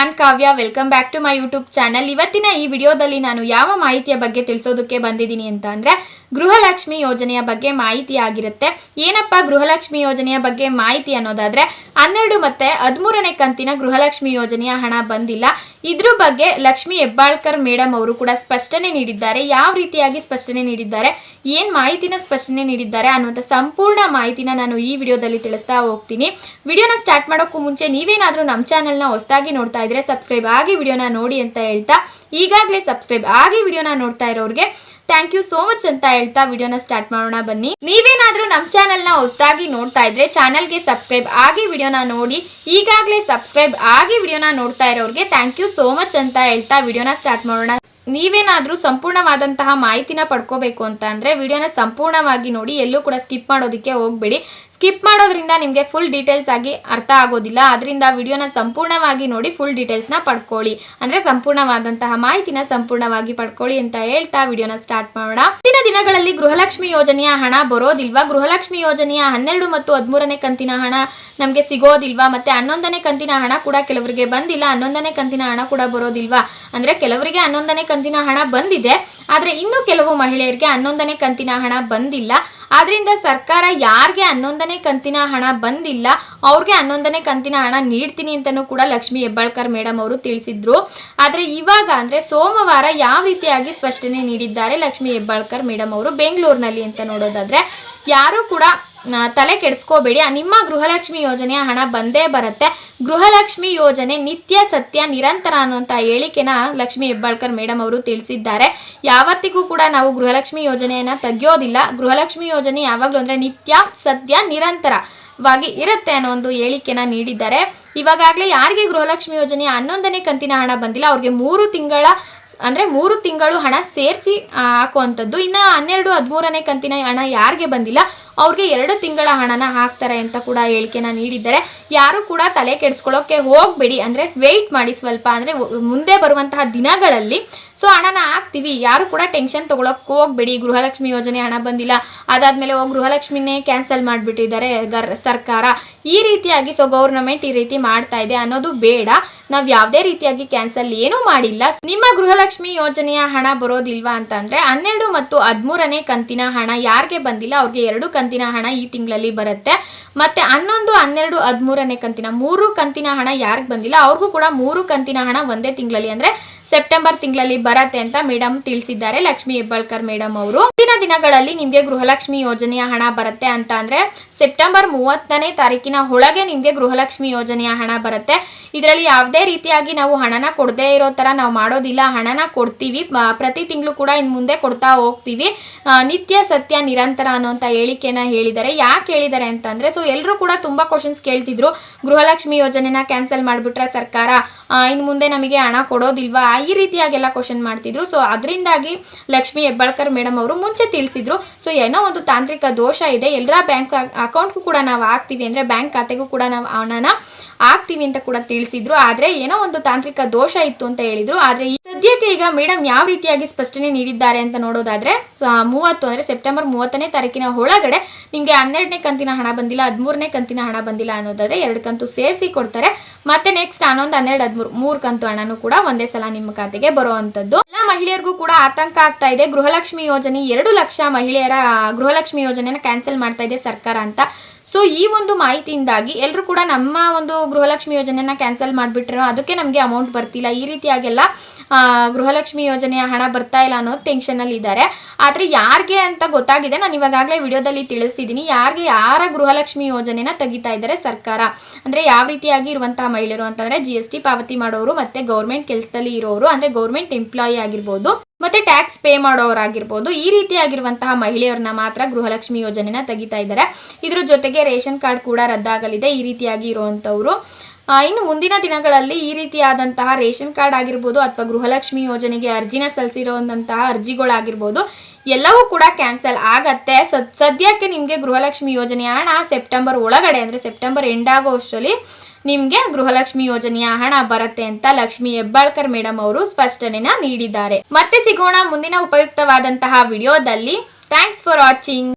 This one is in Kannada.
Non Kavya welcome back to my YouTube channel ಇವತ್ತಿನ ಈ ವಿಡಿಯೋದಲ್ಲಿ ನಾನು ಯಾವ ಮಾಹಿತಿಯ ಬಗ್ಗೆ ತಿಳಿಸೋದಕ್ಕೆ ಬಂದಿದ್ದೀನಿ ಅಂತ ಅಂದ್ರೆ ಗೃಹಲಕ್ಷ್ಮಿ ಯೋಜನೆಯ ಬಗ್ಗೆ ಮಾಹಿತಿ ಆಗಿರುತ್ತೆ. ಏನಪ್ಪ ಗೃಹಲಕ್ಷ್ಮಿ ಯೋಜನೆಯ ಬಗ್ಗೆ ಮಾಹಿತಿ ಅನ್ನೋದಾದ್ರೆ, ಹನ್ನೆರಡು ಮತ್ತೆ ಹದಿಮೂರನೇ ಕಂತಿನ ಗೃಹಲಕ್ಷ್ಮಿ ಯೋಜನೆಯ ಹಣ ಬಂದಿಲ್ಲ. ಇದ್ರ ಬಗ್ಗೆ ಲಕ್ಷ್ಮಿ ಹೆಬ್ಬಾಳ್ಕರ್ ಮೇಡಮ್ ಅವರು ಕೂಡ ಸ್ಪಷ್ಟನೆ ನೀಡಿದ್ದಾರೆ. ಯಾವ ರೀತಿಯಾಗಿ ಸ್ಪಷ್ಟನೆ ನೀಡಿದ್ದಾರೆ, ಏನ್ ಮಾಹಿತಿನ ಸ್ಪಷ್ಟನೆ ನೀಡಿದ್ದಾರೆ ಅನ್ನುವಂಥ ಸಂಪೂರ್ಣ ಮಾಹಿತಿನ ನಾನು ಈ ವಿಡಿಯೋದಲ್ಲಿ ತಿಳಿಸ್ತಾ ಹೋಗ್ತೀನಿ. ವಿಡಿಯೋನ ಸ್ಟಾರ್ಟ್ ಮಾಡೋಕ್ಕೂ ಮುಂಚೆ ನೀವೇನಾದರೂ ನಮ್ಮ ಚಾನಲ್ನ ಹೊಸದಾಗಿ ನೋಡ್ತಾ ಇದ್ರೆ ಸಬ್ಸ್ಕ್ರೈಬ್ ಆಗಿ ವಿಡಿಯೋನ ನೋಡಿ ಅಂತ ಹೇಳ್ತಾ, ಈಗಾಗಲೇ ಸಬ್ಸ್ಕ್ರೈಬ್ ಆಗಿ ವಿಡಿಯೋನ ನೋಡ್ತಾ ಇರೋರಿಗೆ ಥ್ಯಾಂಕ್ ಯು ಸೋ ಮಚ್ ಅಂತ ಹೇಳ್ತಾ ವಿಡಿಯೋನ ಸ್ಟಾರ್ಟ್ ಮಾಡೋಣ ಬನ್ನಿ. ನೀವೇನಾದ್ರೂ ನಮ್ಮ ನ ಹೊಸದಾಗಿ ನೋಡ್ತಾ ಇದ್ರೆ ಚಾನಲ್ಗೆ ಸಬ್ಸ್ಕ್ರೈಬ್ ಆಗಿ ವಿಡಿಯೋನ ನೋಡಿ. ಈಗಾಗಲೇ ಸಬ್ಸ್ಕ್ರೈಬ್ ಆಗಿ ವಿಡಿಯೋನ ನೋಡ್ತಾ ಇರೋರಿಗೆ ಥ್ಯಾಂಕ್ ಯು ಸೋ ಮಚ್ ಅಂತ ಹೇಳ್ತಾ ವಿಡಿಯೋನ ಸ್ಟಾರ್ಟ್ ಮಾಡೋಣ. ನೀವೇನಾದ್ರೂ ಸಂಪೂರ್ಣವಾದಂತಹ ಮಾಹಿತಿನ ಪಡ್ಕೋಬೇಕು ಅಂತ ಅಂದರೆ ವಿಡಿಯೋನ ಸಂಪೂರ್ಣವಾಗಿ ನೋಡಿ, ಎಲ್ಲೂ ಕೂಡ ಸ್ಕಿಪ್ ಮಾಡೋದಕ್ಕೆ ಹೋಗ್ಬೇಡಿ. ಸ್ಕಿಪ್ ಮಾಡೋದ್ರಿಂದ ನಿಮಗೆ ಫುಲ್ ಡೀಟೇಲ್ಸ್ ಆಗಿ ಅರ್ಥ ಆಗೋದಿಲ್ಲ. ಅದರಿಂದ ವಿಡಿಯೋನ ಸಂಪೂರ್ಣವಾಗಿ ನೋಡಿ ಫುಲ್ ಡೀಟೇಲ್ಸ್ನ ಪಡ್ಕೊಳ್ಳಿ. ಅಂದ್ರೆ ಸಂಪೂರ್ಣವಾದಂತಹ ಮಾಹಿತಿನ ಸಂಪೂರ್ಣವಾಗಿ ಪಡ್ಕೊಳ್ಳಿ ಅಂತ ಹೇಳ್ತಾ ವಿಡಿಯೋನ ಸ್ಟಾರ್ಟ್ ಮಾಡೋಣ. ಮುಂದಿನ ದಿನಗಳಲ್ಲಿ ಗೃಹಲಕ್ಷ್ಮಿ ಯೋಜನೆಯ ಹಣ ಬರೋದಿಲ್ವಾ? ಗೃಹಲಕ್ಷ್ಮಿ ಯೋಜನೆಯ ಹನ್ನೆರಡು ಮತ್ತು ಹದಿಮೂರನೇ ಕಂತಿನ ಹಣ ನಮಗೆ ಸಿಗೋದಿಲ್ವಾ? ಮತ್ತೆ ಹನ್ನೊಂದನೇ ಕಂತಿನ ಹಣ ಕೂಡ ಕೆಲವರಿಗೆ ಬಂದಿಲ್ಲ, ಹನ್ನೊಂದನೇ ಕಂತಿನ ಹಣ ಕೂಡ ಬರೋದಿಲ್ವಾ? ಅಂದ್ರೆ ಕೆಲವರಿಗೆ ಹನ್ನೊಂದನೇ ಕಂತಿನ ಹಣ ಬಂದಿದೆ. ಆದರೆ ಇನ್ನು ಕೆಲವು ಮಹಿಳೆಯರಿಗೆ ಹನ್ನೊಂದನೇ ಕಂತಿನ ಹಣ ಬಂದಿಲ್ಲ. ಆದ್ರಿಂದ ಸರ್ಕಾರ ಯಾರಿಗೆ ಹನ್ನೊಂದನೇ ಕಂತಿನ ಹಣ ಬಂದಿಲ್ಲ, ಅವ್ರಿಗೆ ಹನ್ನೊಂದನೇ ಕಂತಿನ ಹಣ ನೀಡ್ತೀನಿ ಅಂತಲೂ ಕೂಡ ಲಕ್ಷ್ಮಿ ಹೆಬ್ಬಾಳ್ಕರ್ ಮೇಡಮ್ ಅವರು ತಿಳಿಸಿದ್ರು. ಆದರೆ ಇವಾಗ ಅಂದ್ರೆ ಸೋಮವಾರ ಯಾವ ರೀತಿಯಾಗಿ ಸ್ಪಷ್ಟನೆ ನೀಡಿದ್ದಾರೆ ಲಕ್ಷ್ಮಿ ಹೆಬ್ಬಾಳ್ಕರ್ ಮೇಡಮ್ ಅವರು ಬೆಂಗಳೂರಿನಲ್ಲಿ ಅಂತ ನೋಡೋದಾದ್ರೆ. ಯಾರು ಕೂಡ ತಲೆ ಕೆಡಿಸ್ಕೋಬೇಡಿ. ನಿಮ್ಮ ಗೃಹಲಕ್ಷ್ಮಿ ಯೋಜನೆಯ ಹಣ ಬಂದೇ ಬರುತ್ತೆ. ಗೃಹಲಕ್ಷ್ಮಿ ಯೋಜನೆ ನಿತ್ಯ ಸತ್ಯ ನಿರಂತರ ಅನ್ನುವಂಥ ಹೇಳಿಕೆನ ಲಕ್ಷ್ಮಿ ಹೆಬ್ಬಾಳ್ಕರ್ ಮೇಡಮ್ ಅವರು ತಿಳಿಸಿದ್ದಾರೆ. ಯಾವತ್ತಿಗೂ ಕೂಡ ನಾವು ಗೃಹಲಕ್ಷ್ಮಿ ಯೋಜನೆಯನ್ನು ತೆಗೆಯೋದಿಲ್ಲ. ಗೃಹಲಕ್ಷ್ಮಿ ಯೋಜನೆ ಯಾವಾಗಲೂ ಅಂದರೆ ನಿತ್ಯ ಸತ್ಯ ನಿರಂತರವಾಗಿ ಇರುತ್ತೆ ಅನ್ನೋ ಒಂದು ಹೇಳಿಕೆನ ನೀಡಿದ್ದಾರೆ. ಇವಾಗಲೇ ಯಾರಿಗೆ ಗೃಹಲಕ್ಷ್ಮಿ ಯೋಜನೆ ಹನ್ನೊಂದನೇ ಕಂತಿನ ಹಣ ಬಂದಿಲ್ಲ, ಅವ್ರಿಗೆ ಮೂರು ತಿಂಗಳ ಅಂದರೆ ಮೂರು ತಿಂಗಳು ಹಣ ಸೇರಿಸಿ ಹಾಕುವಂಥದ್ದು. ಇನ್ನು ಹನ್ನೆರಡು ಹದಿಮೂರನೇ ಕಂತಿನ ಹಣ ಯಾರಿಗೆ ಬಂದಿಲ್ಲ? ಅವ್ರಿಗೆ ಎರಡು ತಿಂಗಳ ಹಣನ ಹಾಕ್ತಾರೆ ಅಂತ ಕೂಡ ಹೇಳಿಕೆನ ನೀಡಿದ್ದಾರೆ. ಯಾರು ಕೂಡ ತಲೆ ಕೆಡಿಸ್ಕೊಳ್ಳೋಕೆ ಹೋಗಬೇಡಿ. ಅಂದರೆ ವೆಯ್ಟ್ ಮಾಡಿ ಸ್ವಲ್ಪ. ಅಂದರೆ ಮುಂದೆ ಬರುವಂತಹ ದಿನಗಳಲ್ಲಿ ಸೊ ಹಣನ ಹಾಕ್ತೀವಿ. ಯಾರು ಕೂಡ ಟೆನ್ಷನ್ ತೊಗೊಳಕ್ಕೆ ಹೋಗಬೇಡಿ. ಗೃಹಲಕ್ಷ್ಮಿ ಯೋಜನೆ ಹಣ ಬಂದಿಲ್ಲ. ಅದಾದಮೇಲೆ ಹೋಗಿ ಗೃಹಲಕ್ಷ್ಮಿನೇ ಕ್ಯಾನ್ಸಲ್ ಮಾಡಿಬಿಟ್ಟಿದ್ದಾರೆ ಗರ್, ಸರ್ಕಾರ. ಈ ರೀತಿಯಾಗಿ ಸೊ ಗೌರ್ನಮೆಂಟ್ ಈ ರೀತಿ ಮಾಡ್ತಾ ಇದೆ ಅನ್ನೋದು ಬೇಡ. ನಾವು ಯಾವುದೇ ರೀತಿಯಾಗಿ ಕ್ಯಾನ್ಸಲ್ ಏನೂ ಮಾಡಿಲ್ಲ. ನಿಮ್ಮ ಗೃಹಲಕ್ಷ್ಮಿ ಯೋಜನೆಯ ಹಣ ಬರೋದಿಲ್ವಾ ಅಂತಂದರೆ ಹನ್ನೆರಡು ಮತ್ತು ಹದಿಮೂರನೇ ಕಂತಿನ ಹಣ ಯಾರಿಗೆ ಬಂದಿಲ್ಲ? ಅವ್ರಿಗೆ ಎರಡು ಕಂತಿನ ಹಣ ಈ ತಿಂಗಳಲ್ಲಿ ಬರುತ್ತೆ. ಮತ್ತೆ ಹನ್ನೊಂದು, ಹನ್ನೆರಡು, ಹದಿಮೂರನೇ ಕಂತಿನ, ಮೂರು ಕಂತಿನ ಹಣ ಯಾರಿಗೆ ಬಂದಿಲ್ಲ, ಅವ್ರಿಗೂ ಕೂಡ ಮೂರು ಕಂತಿನ ಹಣ ಒಂದೇ ತಿಂಗಳಲ್ಲಿ ಅಂದ್ರೆ ಸೆಪ್ಟೆಂಬರ್ ತಿಂಗಳಲ್ಲಿ ಬರತ್ತೆ ಅಂತ ಮೇಡಮ್ ತಿಳಿಸಿದ್ದಾರೆ, ಲಕ್ಷ್ಮಿ ಹೆಬ್ಬಾಳ್ಕರ್ ಮೇಡಮ್ ಅವರು. ಮುಂದಿನ ದಿನಗಳಲ್ಲಿ ನಿಮ್ಗೆ ಗೃಹಲಕ್ಷ್ಮಿ ಯೋಜನೆಯ ಹಣ ಬರುತ್ತೆ ಅಂತ ಅಂದ್ರೆ ಸೆಪ್ಟೆಂಬರ್ ಮೂವತ್ತನೇ ತಾರೀಕಿನ ಒಳಗೆ ನಿಮ್ಗೆ ಗೃಹಲಕ್ಷ್ಮಿ ಯೋಜನೆಯ ಹಣ ಬರುತ್ತೆ. ಇದರಲ್ಲಿ ಯಾವುದೇ ರೀತಿಯಾಗಿ ನಾವು ಹಣನ ಕೊಡದೇ ಇರೋ ತರ ನಾವು ಮಾಡೋದಿಲ್ಲ, ಹಣನ ಕೊಡ್ತೀವಿ ಪ್ರತಿ ತಿಂಗಳು ಕೂಡ ಇನ್ ಮುಂದೆ ಕೊಡ್ತಾ ಹೋಗ್ತೀವಿ. ನಿತ್ಯ ಸತ್ಯ ನಿರಂತರ ಅನ್ನುವಂಥ ಹೇಳಿಕೆನ ಹೇಳಿದ್ದಾರೆ. ಯಾಕೆ ಹೇಳಿದ್ದಾರೆ ಅಂತಂದ್ರೆ ಸೊ ಎಲ್ಲರೂ ಕೂಡ ತುಂಬಾ ಕ್ವಶನ್ಸ್ ಕೇಳ್ತಿದ್ರು. ಗೃಹಲಕ್ಷ್ಮಿ ಯೋಜನೆನ ಕ್ಯಾನ್ಸಲ್ ಮಾಡಿಬಿಟ್ರೆ ಸರ್ಕಾರ ಇನ್ ಮುಂದೆ ನಮಗೆ ಹಣ ಕೊಡೋದಿಲ್ವಾ? ಈ ರೀತಿಯಾಗೆಲ್ಲ ಕ್ವಶನ್ ಮಾಡ್ತಿದ್ರು. ಸೊ ಅದರಿಂದಾಗಿ ಲಕ್ಷ್ಮಿ ಹೆಬ್ಬಾಳ್ಕರ್ ಮೇಡಮ್ ಅವರು ಮುಂಚೆ ತಿಳಿಸಿದ್ರು. ಸೊ ಏನೋ ಒಂದು ತಾಂತ್ರಿಕ ದೋಷ ಇದೆ. ಎಲ್ಲರ ಬ್ಯಾಂಕ್ ಅಕೌಂಟ್ಗೂ ಕೂಡ ನಾವು ಹಾಕ್ತೀವಿ ಅಂದ್ರೆ ಬ್ಯಾಂಕ್ ಖಾತೆಗೂ ಕೂಡ ನಾವು ಹಣನ ಹಾಕ್ತೀವಿ ಅಂತ ಕೂಡ ತಿಳಿಸಿದ್ರು. ಆದ್ರೆ ಏನೋ ಒಂದು ತಾಂತ್ರಿಕ ದೋಷ ಇತ್ತು ಅಂತ ಹೇಳಿದ್ರು. ಆದ್ರೆ ಈ ಸದ್ಯಕ್ಕೆ ಈಗ ಮೇಡಮ್ ಯಾವ ರೀತಿಯಾಗಿ ಸ್ಪಷ್ಟನೆ ನೀಡಿದ್ದಾರೆ ಅಂತ ನೋಡೋದಾದ್ರೆ ಮೂವತ್ತು ಅಂದ್ರೆ ಸೆಪ್ಟೆಂಬರ್ ಮೂವತ್ತನೇ ತಾರೀಕಿನ ಒಳಗಡೆ ನಿಮ್ಗೆ ಹನ್ನೆರಡನೇ ಕಂತಿನ ಹಣ ಬಂದಿಲ್ಲ, ಹದಿಮೂರನೇ ಕಂತಿನ ಹಣ ಬಂದಿಲ್ಲ ಅನ್ನೋದಾದ್ರೆ ಎರಡು ಕಂತು ಸೇರಿಸಿ ಕೊಡ್ತಾರೆ. ಮತ್ತೆ ನೆಕ್ಸ್ಟ್ ಹನ್ನೊಂದು ಹನ್ನೆರಡು, ಹದಿಮೂರು, ಮೂರು ಕಂತು ಹಣನೂ ಕೂಡ ಒಂದೇ ಸಲ ನಿಮ್ಮ ಖಾತೆಗೆ ಬರುವಂಥದ್ದು ಎಲ್ಲ ಮಹಿಳೆಯರಿಗೂ ಕೂಡ ಆತಂಕ ಆಗ್ತಾ ಇದೆ. ಗೃಹಲಕ್ಷ್ಮಿ ಯೋಜನೆ ಎರಡು ಲಕ್ಷ ಮಹಿಳೆಯರ, ಗೃಹಲಕ್ಷ್ಮಿ ಯೋಜನೆನ ಕ್ಯಾನ್ಸಲ್ ಮಾಡ್ತಾ ಇದೆ ಸರ್ಕಾರ ಅಂತ. ಸೊ ಈ ಒಂದು ಮಾಹಿತಿಯಿಂದಾಗಿ ಎಲ್ಲರೂ ಕೂಡ ನಮ್ಮ ಒಂದು ಗೃಹಲಕ್ಷ್ಮಿ ಯೋಜನೆನ ಕ್ಯಾನ್ಸಲ್ ಮಾಡಿಬಿಟ್ರೆ. ಅದಕ್ಕೆ ನಮಗೆ ಅಮೌಂಟ್ ಬರ್ತಿಲ್ಲ. ಈ ರೀತಿಯಾಗೆಲ್ಲ ಗೃಹಲಕ್ಷ್ಮಿ ಯೋಜನೆಯ ಹಣ ಬರ್ತಾ ಇಲ್ಲ ಅನ್ನೋ ಟೆನ್ಷನಲ್ಲಿ ಇದ್ದಾರೆ. ಆದರೆ ಯಾರಿಗೆ ಅಂತ ಗೊತ್ತಾಗಿದೆ, ನಾನು ಇವಾಗಲೇ ವಿಡಿಯೋದಲ್ಲಿ ತಿಳಿಸಿದ್ದೀನಿ ಯಾರಿಗೆ, ಯಾರ ಗೃಹಲಕ್ಷ್ಮಿ ಯೋಜನೆನ ತೆಗಿತಾ ಇದ್ದಾರೆ ಸರ್ಕಾರ? ಅಂದರೆ ಯಾವ ರೀತಿಯಾಗಿ ಇರುವಂತಹ ಮಹಿಳೆಯರು ಅಂತಂದರೆ ಜಿ ಪಾವತಿ ಮಾಡೋರು, ಮತ್ತು ಗೌರ್ಮೆಂಟ್ ಕೆಲಸದಲ್ಲಿ ಇರೋರು, ಅಂದರೆ ಗೌರ್ಮೆಂಟ್ ಎಂಪ್ಲಾಯಿ ಆಗಿರ್ಬೋದು. ಮತ್ತೆ ಟ್ಯಾಕ್ಸ್ ಪೇ ಮಾಡೋರಾಗಿರ್ಬೋದು ಈ ರೀತಿಯಾಗಿರುವಂತಹ ಮಹಿಳೆಯರನ್ನ ಮಾತ್ರ ಗೃಹಲಕ್ಷ್ಮಿ ಯೋಜನೆನ ತೆಗಿತಾ ಇದ್ದಾರೆ. ಇದ್ರ ಜೊತೆಗೆ ರೇಷನ್ ಕಾರ್ಡ್ ಕೂಡ ರದ್ದಾಗಲಿದೆ. ಈ ರೀತಿಯಾಗಿ ಇರುವಂಥವ್ರು. ಆ, ಇನ್ನು ಮುಂದಿನ ದಿನಗಳಲ್ಲಿ ಈ ರೀತಿಯಾದಂತಹ ರೇಷನ್ ಕಾರ್ಡ್ ಆಗಿರ್ಬೋದು ಅಥವಾ ಗೃಹಲಕ್ಷ್ಮಿ ಯೋಜನೆಗೆ ಅರ್ಜಿನ ಸಲ್ಲಿಸಿರುವಂತಹ ಅರ್ಜಿಗಳಾಗಿರ್ಬೋದು ಎಲ್ಲವೂ ಕೂಡ ಕ್ಯಾನ್ಸಲ್ ಆಗತ್ತೆ. ಸದ್ ಸದ್ಯಕ್ಕೆ ನಿಮಗೆ ಗೃಹಲಕ್ಷ್ಮಿ ಯೋಜನೆಯ ಹಣ ಸೆಪ್ಟೆಂಬರ್ ಒಳಗಡೆ ಅಂದರೆ ಸೆಪ್ಟೆಂಬರ್ ಎಂಡ್ ಆಗೋ ಅಷ್ಟರಲ್ಲಿ ನಿಮ್ಗೆ ಗೃಹಲಕ್ಷ್ಮಿ ಯೋಜನೆಯ ಹಣ ಬರುತ್ತೆ ಅಂತ ಲಕ್ಷ್ಮಿ ಹೆಬ್ಬಾಳ್ಕರ್ ಮೇಡಮ್ ಅವರು ಸ್ಪಷ್ಟನೆನ ನೀಡಿದ್ದಾರೆ. ಮತ್ತೆ ಸಿಗೋಣ ಮುಂದಿನ ಉಪಯುಕ್ತವಾದಂತಹ ವಿಡಿಯೋದಲ್ಲಿ. Thanks for watching